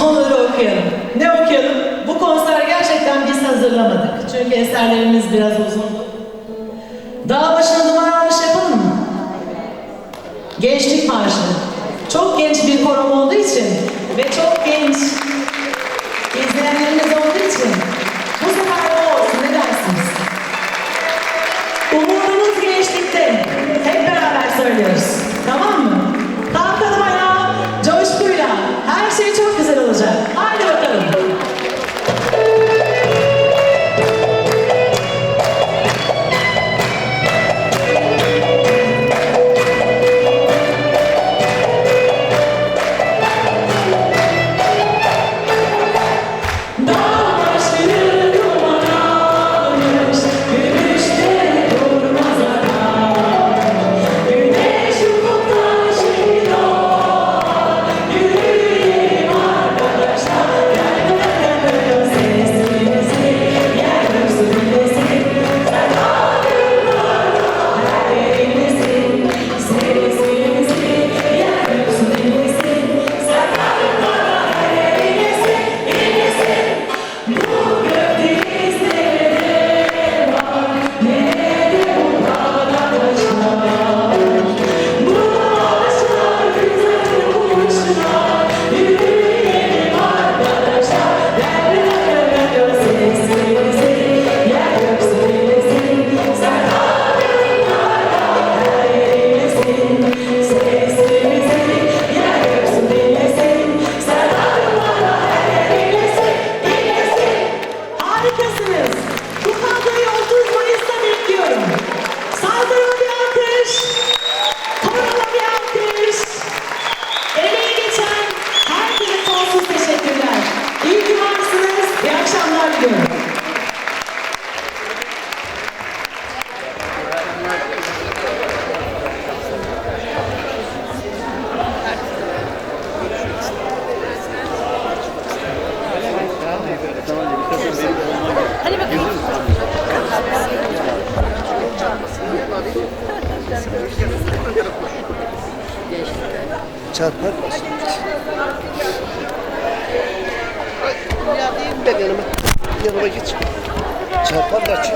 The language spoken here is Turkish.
onları okuyalım. Ne okuyalım? Bu konser gerçekten biz hazırlamadık. Çünkü eserlerimiz biraz uzundu. Dağ başına duman almış yapalım mı? Gençlik marşı. Çok genç çarpar. Gel yanıma. Yanıma git. Çarparlar çünkü.